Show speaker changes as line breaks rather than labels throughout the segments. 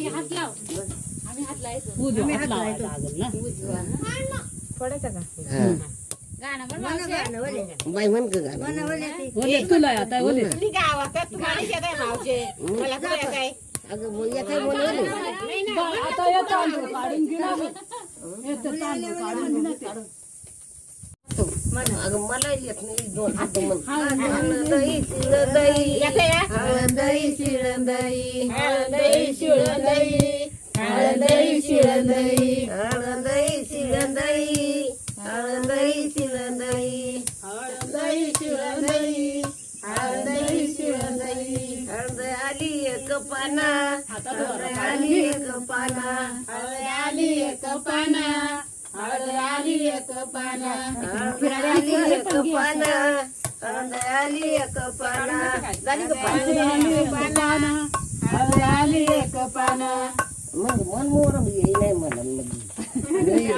हात लाव आम्ही हात लावायचो
उजवा हात लावायचा लागेल ना
गाणं पण मावशी.
बाई म्हण का गाणं?
ओले तुला आता ओले
तुम्ही गावात तुम्हाला शेत आहे मावशे मला कुठे येत आहे
अगं बोल येत आहे बोल बोल.
आता येतो तांदूळ काढून घेऊ ना येतो तांदूळ काढून घेऊ ना ते.
अगं मला येत नाही दोन हात शिळदई? हळदई शिळदई.
हळदई शिळदई. हळदई शिळदई.
हळदई शिळदई. मग मन मोर येई नाही मला मग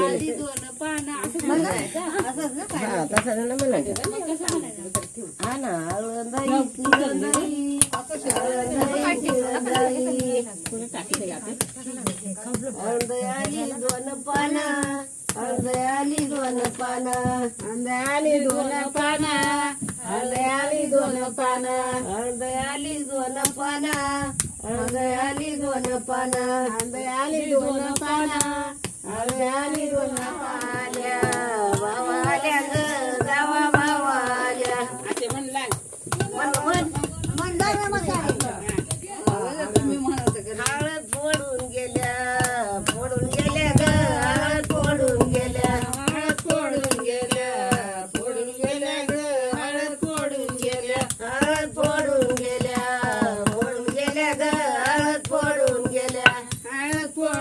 आधी दोन पानं असं म्हणायचं.
हा तसं नाही म्हणायचं हा ना हळदई शिळदई हळदई शिळदई हळद आली दोन पाना हळद आली दोन पाना.
आली दोन पाना. आली दोन पाना.
आली दोन पाना. आली दोन पाना.
आली दोन पाना.
आली दोन पाल्या. भावाल्या ग जावा भावाल्या.
असे म्हणला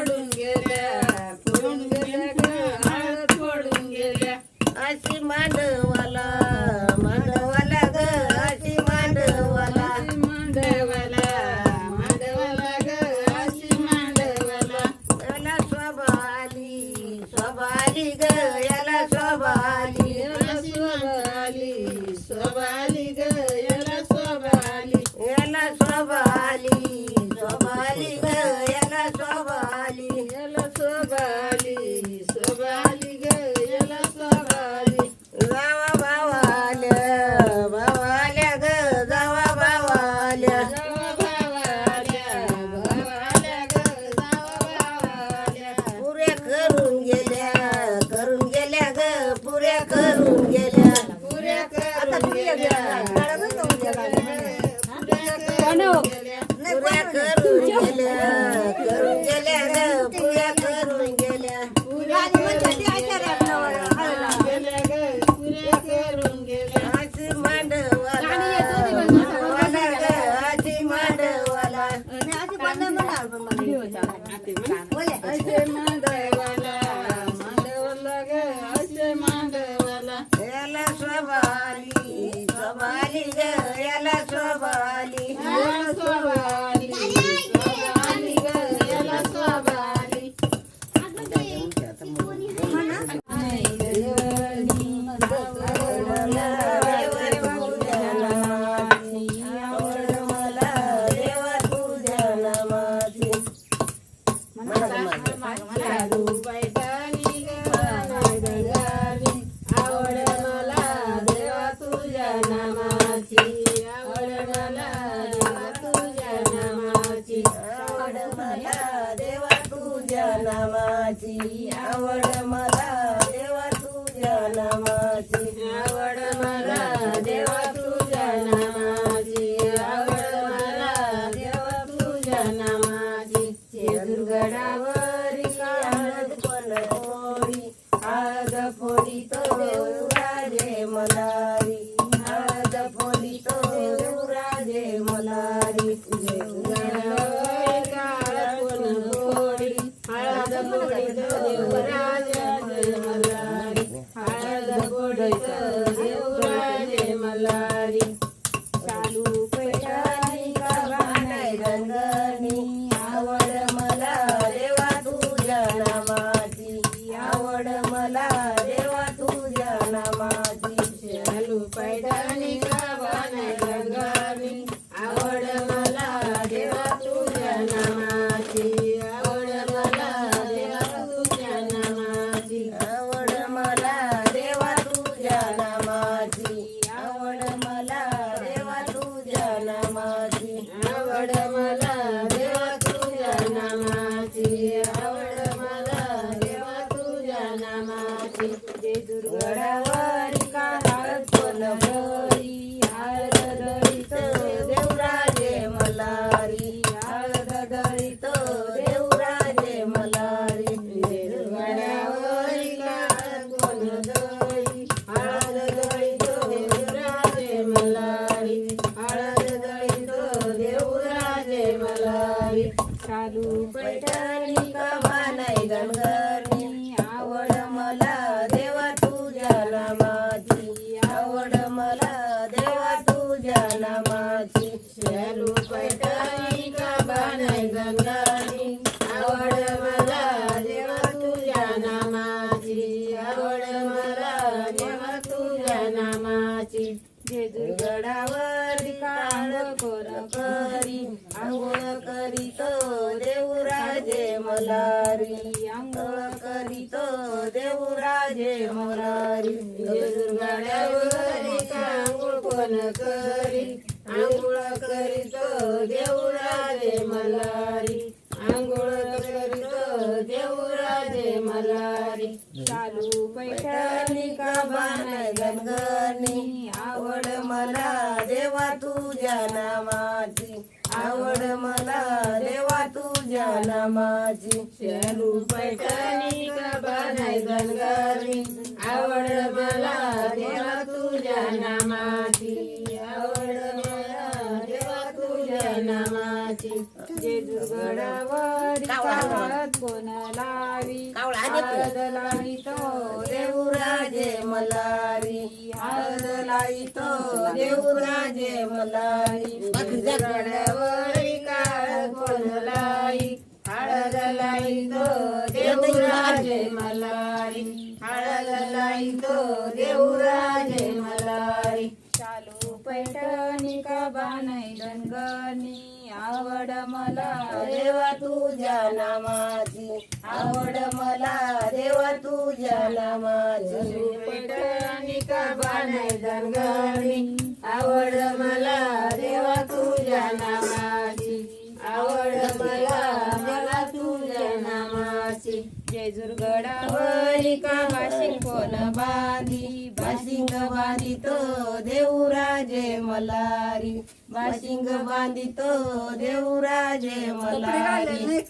फोडून गेल्या फोडून गेल्या ग हळद गेल्या. अशी मांडवाला मांडवाला ग अशी मांडवाला.
मांडवाला मांडवाला ग अशी मांडवाला.
याला स्वभाली स्वभाली ग करून
नामाची आवड मला देवा तुझ्या नामाची.
आवड मला देवा तुझ्या नामाची. आवड मला देवा तुझ्या नामाची. दुर्गडावरी हळद पण फोडी हळद फोडी तो राजे मला. பாடமல आंघोळ कोण करी आंघोळ करीतो हो देवराजे मलारी. आंघोळ करीतो हो देवराजे मलारी.
चालू
पैठणी का बाण गणगणी आवड मला देवा तुझ्या नामाची. आवड मला देवा तुझ्या नामाची. शेरू पैठणी का बाण गणगणी आवड मला देवा तुझ्या नामाची. आवड मला देवा तुझ्या नामाची.
जेजुरगडावर कावळात कोण लावी? हळद लावी तो
देवराजे मलारी. हळद लाई तो देवराजे मलारी. गडावरी देवा तुझ्या नामाची. आवड मला देवा तुझ्या नामाची. पैठणी का बाण आवड मला
गडावरी का वाशिंग कोण
बांधी. वाशिंग बांधी तो देवराजे मलारी. वाशिंग बांधी तो देवराजे मलारी.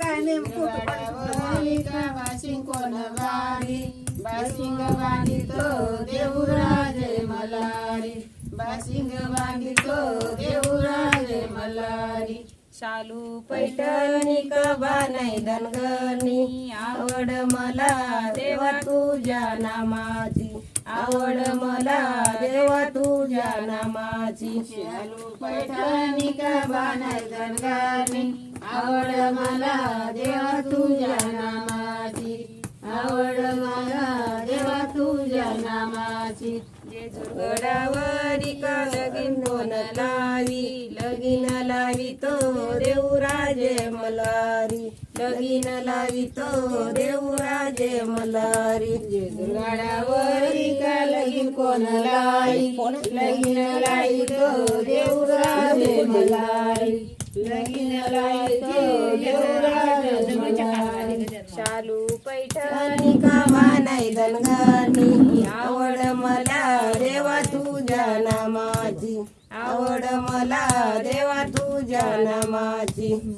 गडावरी का वाशिंग कोण बांधी. वाशिंग बांधी तो देवराजे मलारी. वाशिंग बांधी तो देवराजे मलारी.
शालू
पैठणी कबा नाही धनगणी आवड मला देवा तुझ्या नामाची. आवड मला देवा तुझ्या नामाची. शालू पैठणी कबा नाही धनगणी आवड मला देवा तुझ्या नामाची. आवड मला देवा तुझ्या नामाची.
जेजुरगडावरी का लगीन
कोण लावी. लगीन लावितो देवराजे मलारी. लगीन लावितो देवराजे मलारी. गडावरी का लगीन कोण लाई? लगीन लाई देवराजे मलारी. लगीन लाई देवराजे मलारी.
शालू पैठणी
कामा नाही दनगानी आवड मला देवा तुझ्या नामाची. आवड मला देवा तुझ्या नामाची.